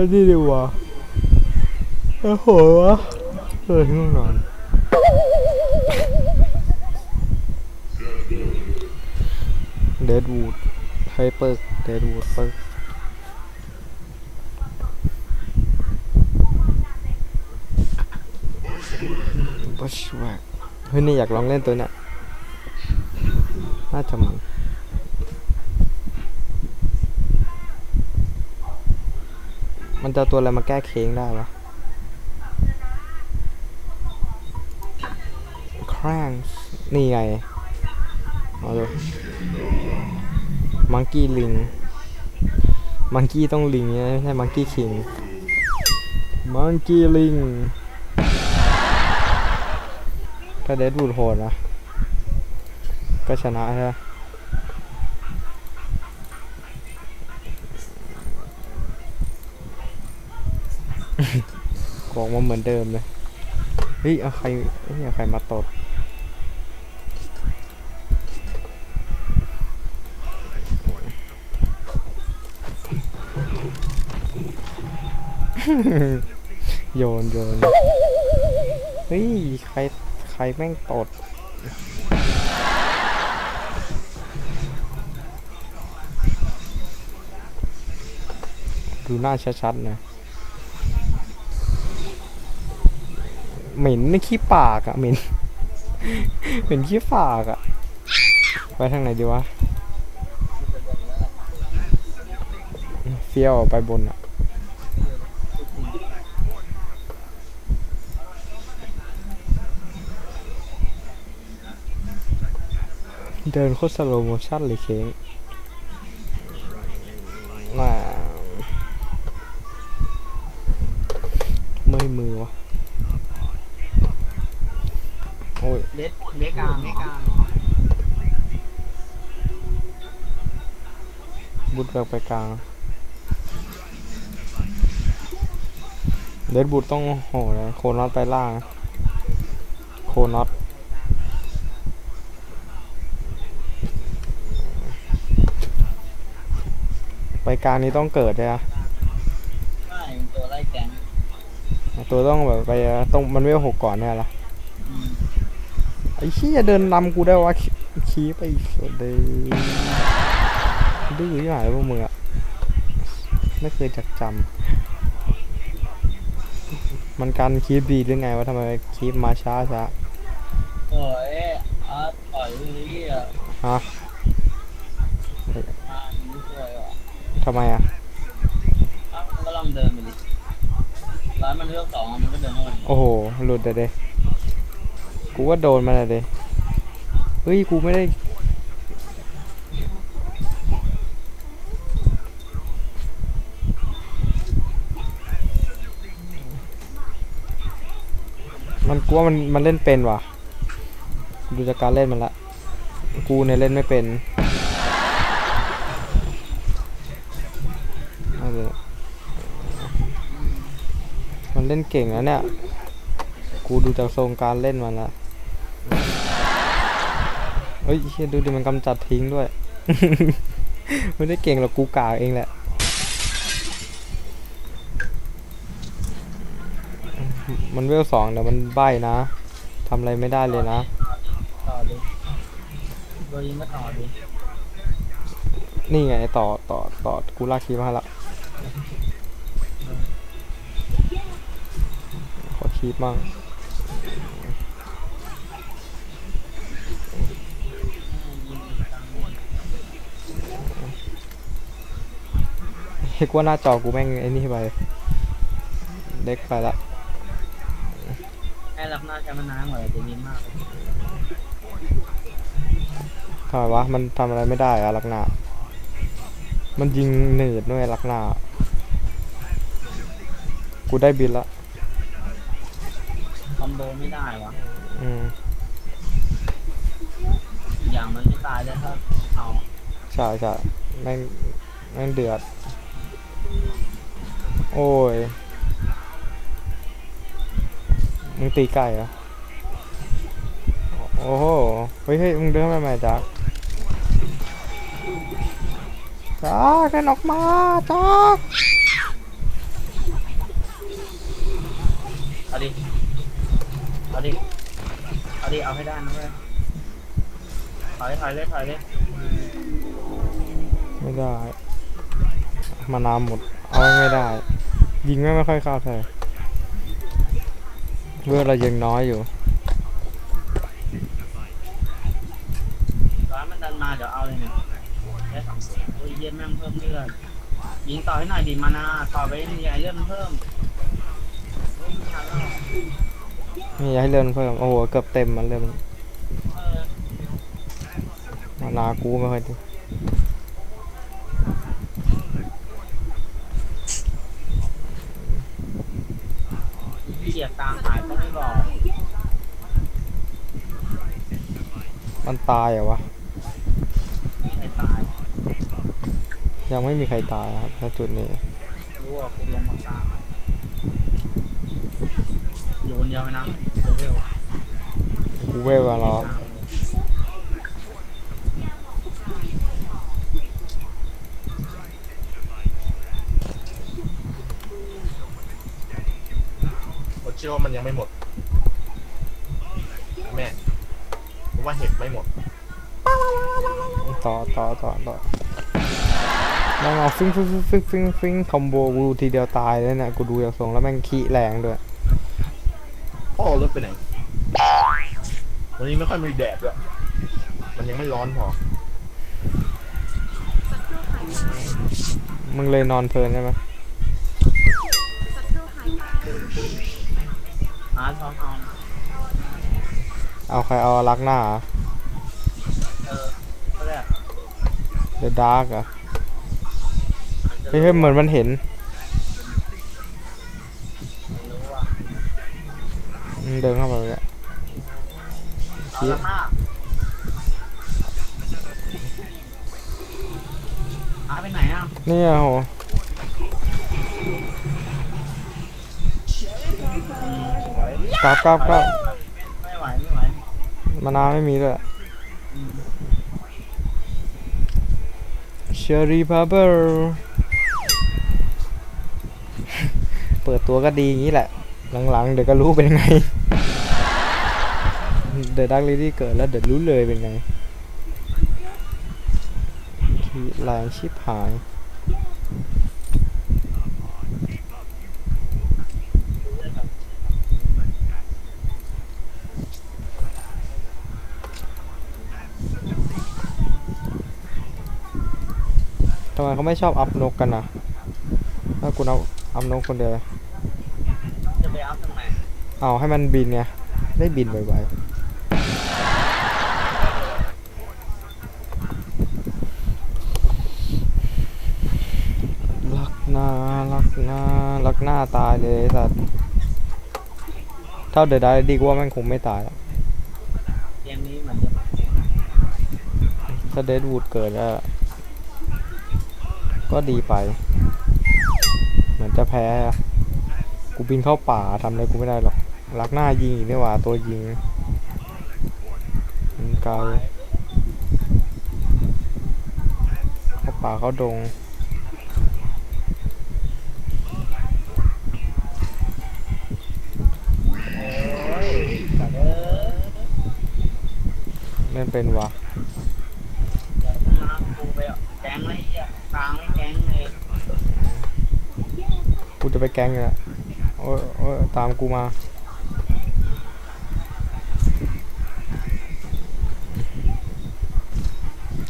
แล้วนี่ดีวะแล้วโหวะเออง่วงนอนเดดวูดไฮเปอร์เดดวูดเปิร์บัชแวกเฮ้ยนี่อยากลองเล่นตัวเนี้ยน่าจะมัน มันจะเอตัวอะไรมาแก้เค้งได้วะครั้งนี่ไงเอาเลยมังกี้ลิง มังกี้ต้องลิงไม่ใช่มังกี้คิง มังกี้ลิงก็เดดบูดโหดนะก็ชนะใช่ไหม ของมาเหมือนเดิมเลย เฮ้ยเอาใครเฮ้ยเอาใครมาตดโยนโยนเฮ้ย ใคร ใครแม่งตด ดูหน้าชัดๆนะ เหม็นนี่ขี้ปากอะเหม็นเหม็นขี้ปากอะไปทางไหนดีวะเฟี้ยวไปบนอะเดินโคตรสโลโมชั่นเลยเค้ง บุดแบบไปกลาง เดดบุดต้องโหเลยโคนอตไปล่าง โคนอตไปกลางนี้ต้องเกิดเลยอะใช่เป็นตัวไล่แก๊งตัวต้องแบบไปต้องมันไม่หกก่อนเนี่ยล่ะอืมไอ้ขี้ยเดินนำกูได้วะขี้ขี้ไปอีกเดื ดื้อยังไงพวกมึงอะไม่เคยจักจำมันการคีบดีหรือไงวะทำไมคีบมาช้าช้าโอ้ยอาร์ตต่อยนี่อะฮะอาร์ตไม่ช่วยอะทำไมอะอาร์ตมันก็ลองเดินไปดิร้านมันเลือกสองอะมันก็เดินเข้ามาโอ้โห หลุดเลยเดกูว่าโดนมาเลยเดเฮ้ย กูไม่ได้ มันกูว่ามันมันเล่นเป็นว่ะ ดูจากการเล่นมันละ กูเนี่ยเล่นไม่เป็นมันเล่นเก่งนะเนี่ย กูดูจากทรงการเล่นมันละเฮ้ยดูดิมันกำจัดทิ้งด้วย ไม่ได้เก่งหรอกกูกากเองแหละ มันเวลสองแต่มันใบ้นะทำอะไรไม่ได้เลยนะต่อดิโดนยิงก็ต่อดินี่ไงต่อต่อต่อกูลากคีย์มาให้ละขอคีย์มั่งเฮ้ยกูว่าหน้าจอกูแม่งไอ้นี่ไปเด็กไปละ แค่รับหน้าใช้มันน้ำเหมือนจะยิงมากเลยทำไมวะมันทำอะไรไม่ได้อะลักหนามันยิงหนืดด้วยลักหนากูได้บินละคอมโบไม่ได้วะอืมอย่างมันไม่ตายเลยถ้าเอาใช่ใช่แม่งแม่งเดือด โอ้ย มึงตีไก่เหรอ โอ้โห เฮ้ยเฮ้ยมึงเดินมาใหม่จักจักกันออกมาจักเอาดิ เอาดิ เอาดิ เอาให้ได้นะเว้ยถอยถอยเลยถอยเลยไม่ได้ มานาวหมด เอาไม่ได้ ยิงไม่ไม่ค่อยเข้าเท่าไหร่ เวลเรายังน้อยอยู่ร้านมันดันมาเดี๋ยวเอาเลยเนี่ยได้สองเสียงโอ้ยเยี่ยมแม่งเพิ่มเลือดยิงต่อให้หน่อยดิมานาต่อไปใหญ่เลือดมันเพิ่มโอ้ยไม่ทันแล้วนี่อยากให้เลื่อนเพิ่มโอ้โหเกือบเต็มมันเริ่มเออมานากูไม่ค่อยดี เกียร์กลางหายก็ไม่บอก มันตายเหรอวะ ยังไม่มีใครตายครับณจุดนี้รู้ว่าคุณลงมากลางอยู่คนเดียวไหมนะเร็วกูเวลรอผมเชื่อว่ามันยังไม่หมด แม่ผม ว่าเห็ดไม่หมด ต่อต่อต่อต่อแม่งเอาฟิ้งฟิ้งฟิ้งฟิ้งฟิ้งคอมโบกูทีเดียวตายเลยเนี่ยกูดูจากทรงแล้วแม่งขี้แรงด้วยพ่อเอารถไปไหน วันนี้ไม่ค่อยมีแดดด้วยมันยังไม่ร้อนพอ มึงเลยนอนเพลินใช่ไหมอาร์ตพร้อม เอาเอาใครเอารักหน้าเหรอเออก็ได้เดอะดาร์กอะเฮ้ยเฮ้ยเหมือนมันเห็นรู้ว่าอืมเดินเข้าไปเลยเอาละมากอาร์ตไปไหนอะเนี่ยโหกลับกลับกลับ ไม่ไหวไม่ไหว มานาไม่มีด้วยเชอรี่พาเบอร์เปิดตัวก็ดีอย่างนี้แหละ หลังๆ เดี๋ยวก็รู้เป็นไง เดอะดักลิลี่เกิดแล้วเดี๋ยวรู้เลยเป็นไงแรงชิบหาย ทำไมเขาไม่ชอบอัพนกกันนะถ้ากูเอาอัพนกคนเดียวจะไปอัพตรงไหนเอาให้มันบินไงได้บินบ่อยๆลักหน้าลักหน้าลักหน้าตายเลยไอ้สัตว์เท่าเดอะได้ดีกว่ามันคงไม่ตายหรอกเกมนี้เหมือนจะถ้าเดดวูดเกิดแล้ว ก็ดีไป เหมือนจะแพ้กูบินเข้าป่าทำอะไรกูไม่ได้หรอกลักหน้ายิงอีกนี่หว่าตัวยิงมันไกลเข้าป่าเข้าดงโอ้ยแต่เออไม่เป็นว่ะ กลางไม่แก๊งเลยกูจะไปแก๊งอยู่แล้วโอ้ยโอ้ยตามกูมา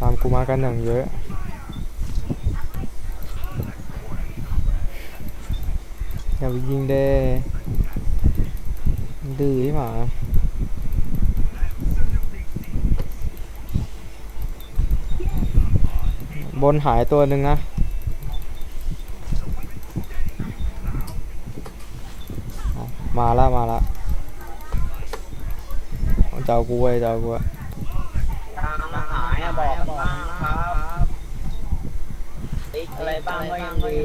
ตามกูมากันอย่างเยอะอย่าไปยิงเด้ดื้อใช่ไหม บนหายตัวหนึ่งนะ มาแล้วมาแล้วเจ้ากูเว้ยเจ้ากูอะกลางมาหายอะบอกบ้างครับติ๊กอะไรบ้างก็ยังดี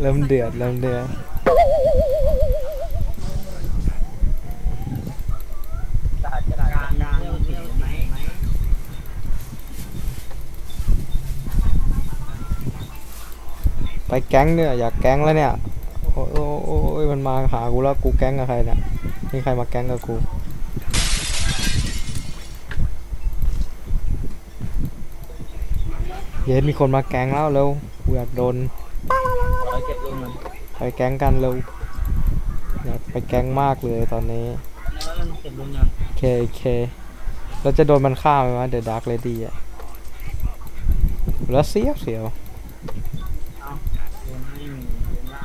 เริ่มเดือดเริ่มเดือด แก๊งเนี่ยอยากแก๊งแล้วเนี่ยโอ้ยโอ้ยมันมาหากูแล้วกูแก๊งกับใครเนี่ยมีใครมาแก๊งกับกูเย็นมีคนมาแก๊งแล้วเร็วกูอยากโดนไปแก๊งกันเร็วอยากไปแก๊งมากเลยตอนนี้นี่ว่ามันเก็บลุงยังเคเคเราจะโดนมันฆ่าไหมวะเดอะดาร์กเลดี้อะแล้วเสียวเสียว เอาลุงไม่มีลุงล่า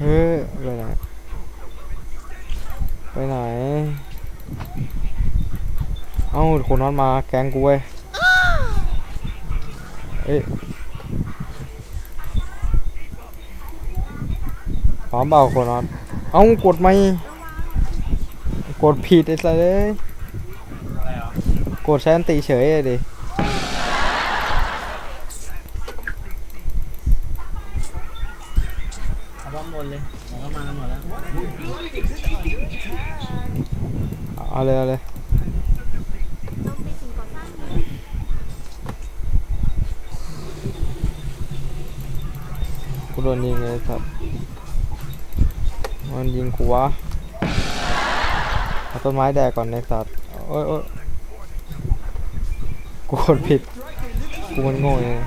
เฮ้ยไปไหนไปไหน เอ้าคนนั้นมาแกงกูเว้ยเอ้ยพร้อมเปล่าคนนั้นเอ้ากดไม่กดผิดไอ้สัสเลยกดใช้อันติเฉยเลยดิ เอา บ้อมบนเลยผมก็มากันหมดแล้วเอาเลยเอาเลยกูโดนยิงเลยสัตว์มันยิงกูวะเอาต้นไม้แดกก่อนในสัตว์โอ้ยโอ้ยกูกดผิด กูมันโง่เอง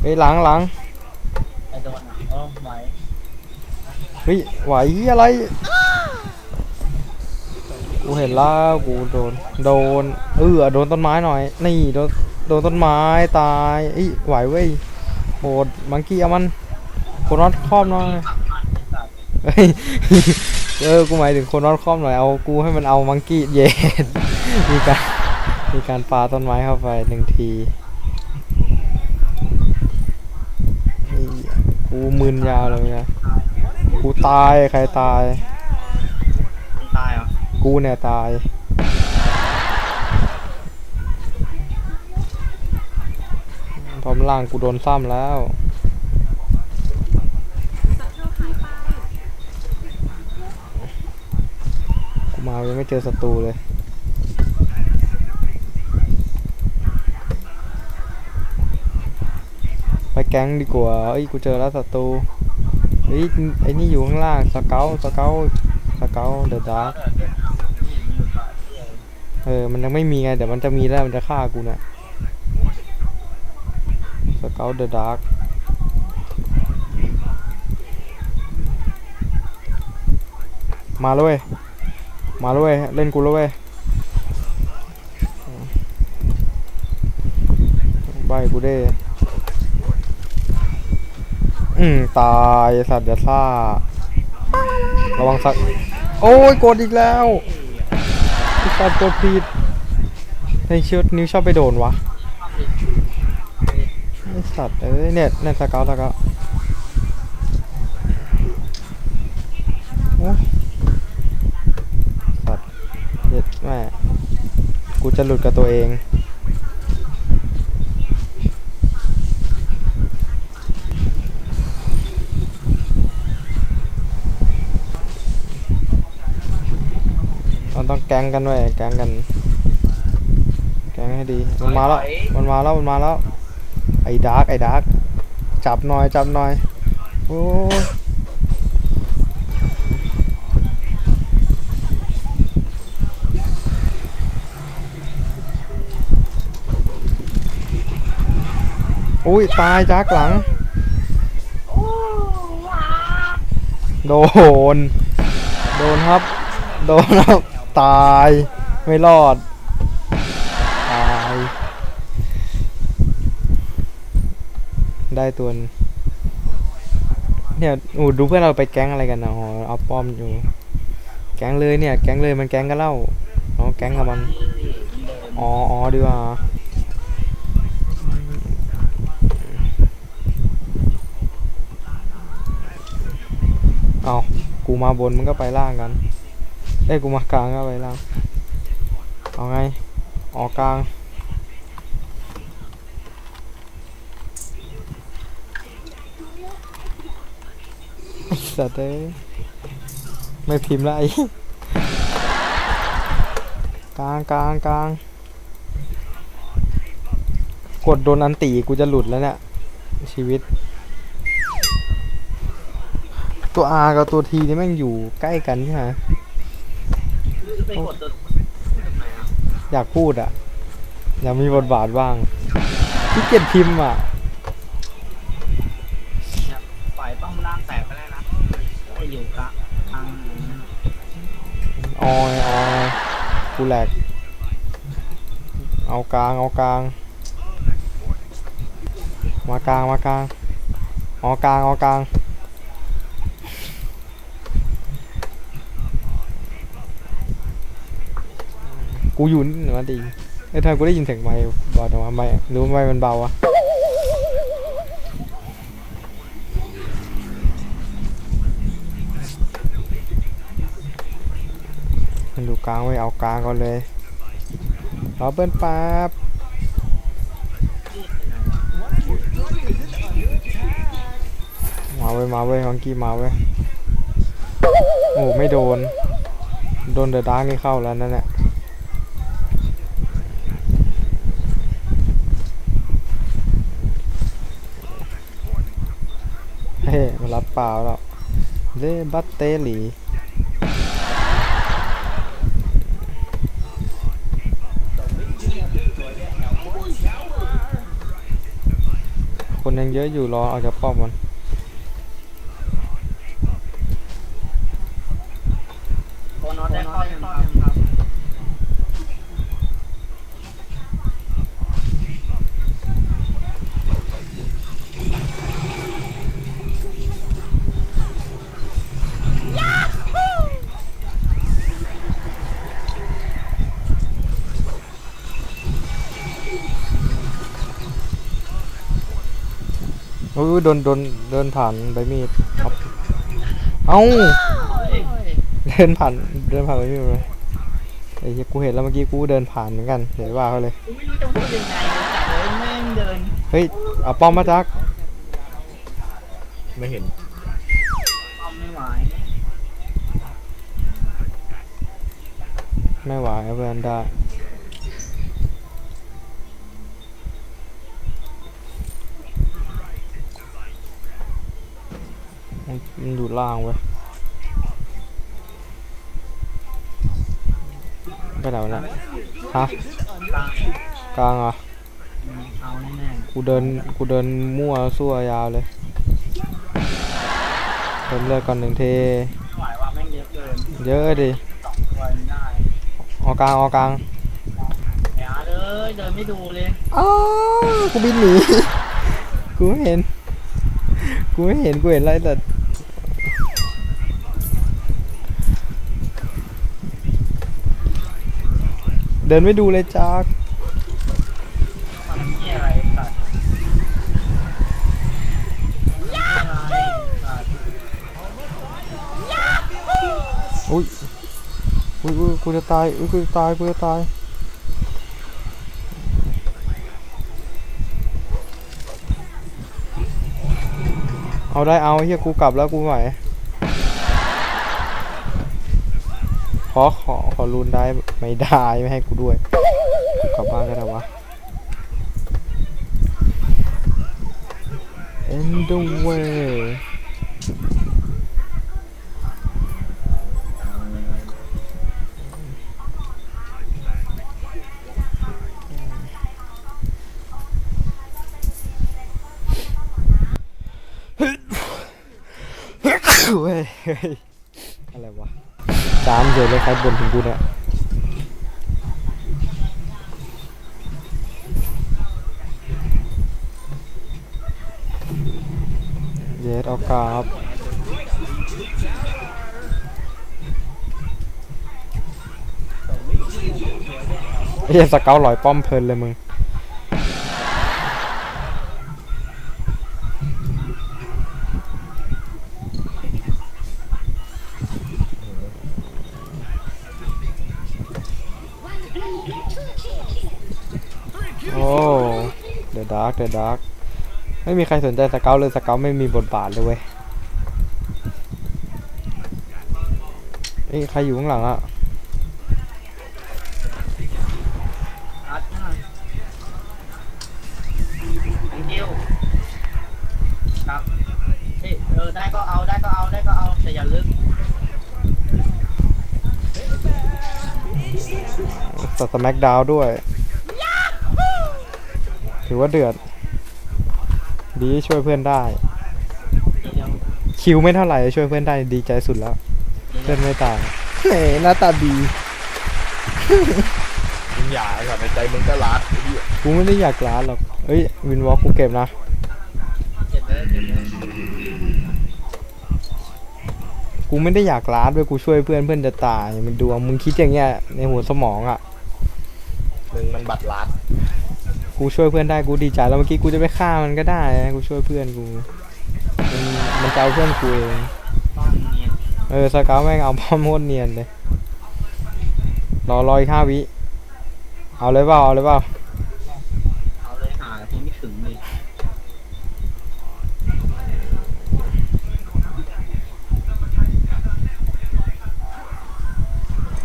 เฮ้ยหลังหลัง ไอโดนอะโอ้ไหว เฮ้ยไหวอะไรกูเห็นแล้วกูโดนโดนเออโดนต้นไม้หน่อย นี่โดนโดนต้นไม้ตายอ้ยไหวเว้ยโหดมังกี้เอามันโคนนอตครอบหน่อยเออกูหมายถึงโคนนอตครอบหน่อยเอากูให้มันเอามังกี้เย็นมีการมีการปาต้นไม้เข้าไปหนึ่งทีกูมึนยาวเลยไง กูตายใครตายมันตายเหรอกูเนี่ยตายพร้อมล่างกูโดนซ้ำแล้ว กูมายังไม่เจอศัตรูเลยไปแก๊งดีกว่า เอ้ย กูเจอแล้วศัตรู เฮ้ยไอ้นี่อยู่ข้างล่างสเกลสเกลสเกลเดอะดาร์เออเดี๋ยวเอานี่มีอยู่ฝ่ายเออ มันยังไม่มีไงเดี๋ยวมันจะมีแล้วมันจะฆ่ากูนี่ยสเกลเดอะดาร์กมาแล้วเว้ยมาแล้วเว้ยเล่นกูแล้วเว้ยใบกูเด้ ตายสัตว์เดซ่าระวังสัตว์โอ้ยกดอีกแล้วสัตว์กดผิดไอ้เชือนิ้วชอบไปโดนวะไอสัตว์เอ้ยเนี่ยเนี่ยสเกลสเกลโอ้สัตว์เย็ดแม่กูจะหลุดกับตัวเอง มันต้องแก๊งกันไว้ยแก๊งกัน แก๊งให้ดี มันมาแล้ว มันมาแล้ว มันมาแล้ว ไอ้ดาร์กไอ้ดาร์กจับหน่อยจับหน่อย โอ้ยอุ้ยตายจักหลัง โดน โดนครับ โดนครับ ตาย ไม่รอด ตาย ได้ตัวนเนี่ยโอ้ดูเพื่อนเราไปแก๊งอะไรกันนะอ๋อเอาป้อมอยู่ แก๊งเลยเนี่ย แก๊งเลยมันแก๊งกันเล่าน้องแก๊งกับมัน อ๋ออ๋อดีกว่าเอากูมาบนมันก็ไปล่างกัน เอ้กูมากลางก็ไปล่างเอาไง ออกกลาง สัตว์เอ้ยไม่พิมพ์ไอ้กลางกลางกลางกดโดนอันตีกูจะหลุดแล้วเนี่ยชีวิต ตัว R กับตัว T นี่แม่งอยู่ใกล้กันใช่ไหม ไปกดตัวไหนอะอยากพูดอะอยากมีบทบาทบ้างที่เกียจพิมพ์อะเนี่ยปล่อยป้อมล่างแตกไปแล้วนะไปอยู่กะทางออยออยกูแหลก เอากลาง เอากลาง มากลาง มากลาง เอากลาง เอากลาง กูอยู่นี่เหนือดีไอ้ทำไมกูได้ยินเสียงไมค์เบาแต่ว่าไม่รือว่าไมค์มันเบาวะมันดูกลางไว้เอากลางก่อนเลยรอเบิ้ลปั๊บมาเว้ยมาเว้ยมังกี้มาเว้ยโอ้ไม่โดน โดนเดอะดาร์กนี่เข้าแล้วนั่นแหละ ฮ้มารับเปล่าแล้วเลบัตเตอหลีคนยังเยอะอยู่รอเอาจากป้อมมัน โคนอตได้ข้อยังครับ โอ้ยโดนโดนเดินผ่านใบมีดครับเอ้าเดินผ่านเดินผ่านใบมีดเลยไอ้เหี้ยกูเห็นแล้วเมื่อกี้กูเดินผ่านเหมือนกันเดี๋ยวว่าเขาเลยกูไม่รู้จะพูดยังไงเลยจัดเลยแม่งเดินเฮ้ยเอาป้อมมาจักไม่เห็นป้อมไม่ไหวไม่ไหวเพื่อนได้ มันมันอยู่ล่างเว้ยไปไหนวะเนี่ยฮะกลางกลางเหรอะอืมเอาแน่กูเดินกูเดินมั่วซั่วยาวเลยเติมเลือดก่อนหนึ่งเท ๆไม่ไหวว่าแม่งเยอะเกินเยอะดิสองตัวไม่ได้เอากลางเอากลางไอ้อาร์ตเอ้ยเดินไม่ดูเลยอ้าวกูบินหนี กูไม่เห็น กูไม่เห็นกูเห็นอะไรแต่ เดินไม่ดูเลยจ้ามันนี่อะไรสัตว์อะไรสัตว์อุ้ยอุ้ยอุ้ยกูจะตายอุ้ยกูจะตายกูจะตายเอาได้เอาเฮียกูกลับแล้วกูไม่ไหวขอขอขอรูนได้ ไม่ได้ไม่ให้กูด้วยกลับบ้านก็ได้วะ End the way เวเฮ้ยอะไรวะจามเฉยเลยใครบ่นถึงกูเนี่ย เอากราบเฮียสเกลลอยป้อมเพลินเลยมึงโอ้เดอะดาร์กเดอะดาร์ก ไม่มีใครสนใจสเกลเลยสเกลไม่มีบทบาทเลยเว้ยไอ้ใครอยู่ข้างหลังอะได้ก็เอาได้ก็เอาได้ก็เอาแต่อย่าลึกตัดสแม็กดาวด้วย ถือว่าเดือด ดีช่วยเพื่อนได้ทีเดียวคิวไม่เท่าไหร่ช่วยเพื่อนได้ดีใจสุดแล้วทีเดีเพื่ยอวนไม่ตายเฮ้หน้าตาดีมึงอย่าไอ้สัตว์ในใจมึงก็รักไอ้เหี้ยกูไม่ได้อยากร้านหรอกเอ้ยวินวอล์กกูเก็บนะเจ็บเลยเจ็บเลยกูไม่ได้อยากร้านด้วยกูช่วยเพื่อนเพื่อนจะตายมันดวงมึงคิดอย่างเงี้ยในหัวสมองอะมึงมันบัตรลัด กูช่วยเพื่อนได้กูดีใจแล้วเมื่อกี้กูจะไปฆ่ามันก็ได้นะกูช่วยเพื่อนกูมันมันจะเอาเพื่อนกูเองต้องเนียนเออสเกาวแม่งเอาป้อมโคตรเนียนเลยรอรออีกห้าวิเอาเลยเปล่าเอาเลยเปล่าเอาเลยหาทีไม่ถึงเลย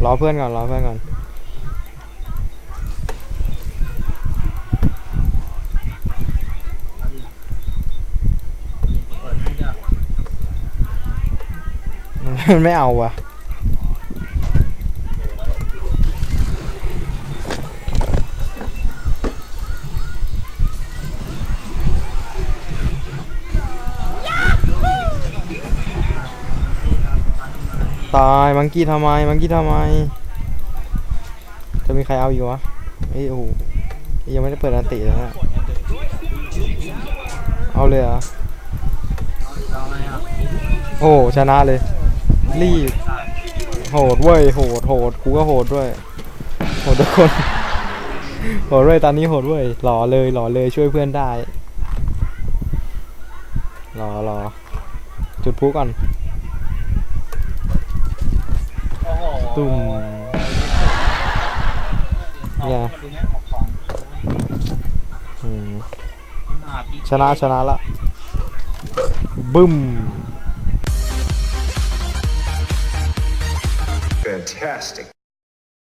รอเพื่อนก่อนรอเพื่อนก่อน เอาดิเปิดให้เด้อ มันไม่เอาว่ะตายมังกี้ทำไมมังกี้ทำไม จะมีใครเอาอยู่วะเอ้โอ้โหยังไม่ได้เปิดอันติเลยนะเอาเลยอะโอ้ชนะเลย รีบ โหดเว้ย โหด โหด กูก็โหดด้วย โหดทุกคน โหดเว้ย ตอนนี้โหดเว้ย หล่อเลย หล่อเลย ช่วยเพื่อนได้รอรอจุดพุก่อนตุ่มเนี่ยชนะชนะละบึ้ม everlasting.